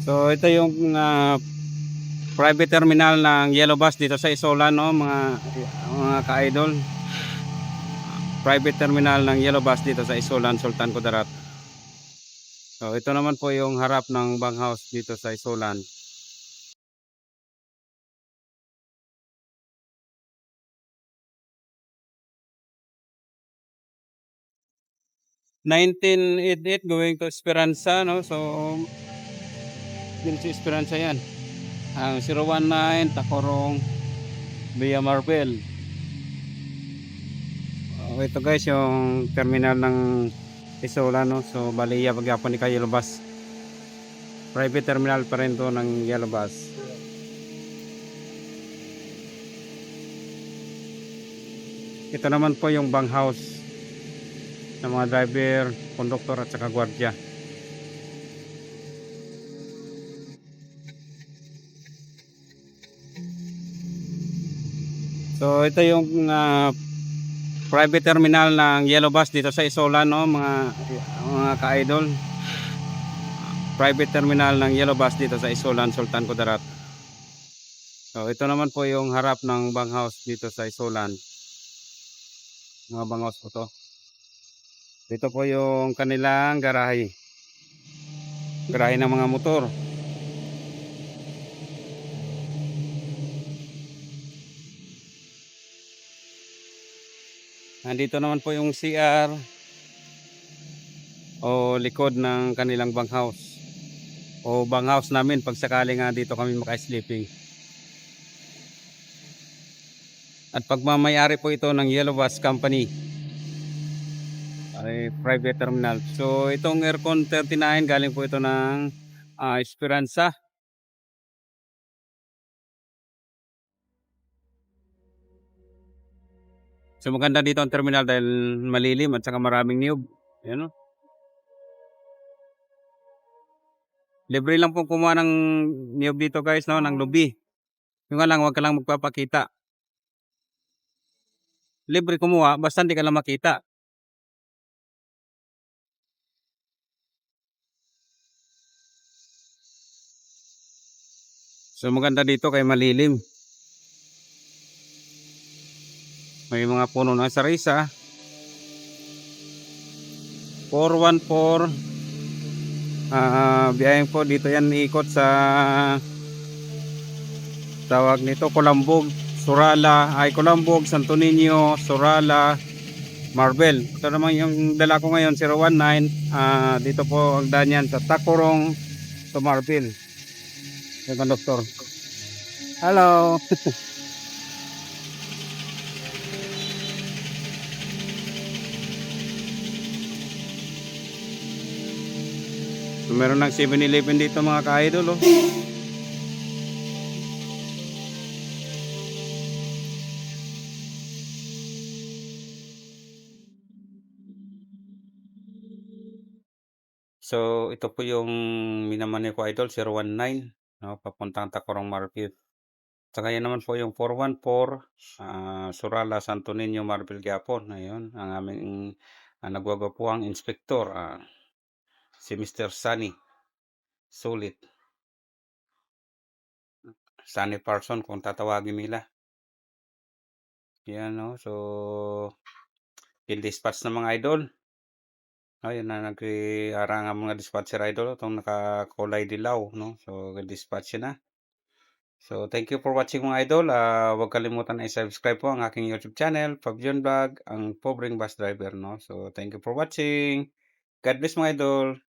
So ito yung ah, private terminal ng Yellow Bus dito sa Isola no mga mga ka-idol. Private terminal ng Yellow Bus dito sa Isolan, Sultan Kudarat. So ito naman po yung harap ng bank house dito sa Isolan. ...1988 going to Esperanza no so dito sa Esperanza yan. Ang 019 Tacorong Via Marbel oh, ito guys yung terminal ng Isola no? So Baliya pagyapon ni kayo Bus private terminal pa rin to ng Yellow Bus ito naman po yung bang house ng mga driver, konduktor at saka gwardiya So ito yung ah, private terminal ng Yellow Bus dito sa Isola no mga mga ka-idol. Private terminal ng Yellow Bus dito sa Isolan, Sultan Kudarat. So ito naman po yung harap ng bang house dito sa Isolan. Mga bang house po to. Dito po yung kanilang garahe. Garahe ng mga motor. Nandito naman po yung CR o likod ng kanilang bang house. O bang house namin pag sakali nga dito kami maka-sleeping. At pagmamayari po ito ng Yellow Bus Company. Ay private terminal. So itong Aircon 39 galing po ito ng ah, Esperanza. So maganda dito ang terminal dahil malilim at saka maraming niyog. Ayan o. Libre lang pong kumuha ng niyog dito guys, no? ng lubi. Yung nga lang, huwag ka lang magpapakita. Libre kumuha, basta hindi ka lang makita. So maganda dito kay malilim. May mga puno na sa risa. 414 ah biyayang po dito yan ikot sa tawag nito Colambog, Surala, ay Colambog, Santo Niño, Surala, Marbel. Ito naman yung dala ko ngayon 019 ah dito po ang daan yan sa Tacorong to Marbel. Yung conductor. Hello. So, meron ng 7-Eleven dito mga ka-idol oh. So ito po yung minamanay ko idol 019 no papuntang Tacorong Market. Saka yan naman po yung 414 ah, Surala Santo Niño Marbil Gapon. Ayun ang aming uh, nagwagwapuang inspektor ah, si Mr. Sunny Sulit. Sunny Parson kung tatawagin nila. Yan no. So i-dispatch na mga idol. Ayun na nag-arang ang mga dispatcher idol itong nakakulay dilaw no. So dispatch na. So thank you for watching mga idol. Ah, huwag kalimutan na i-subscribe po ang aking YouTube channel, Pabjon Vlog, ang pobreng bus driver no. So thank you for watching. God bless mga idol.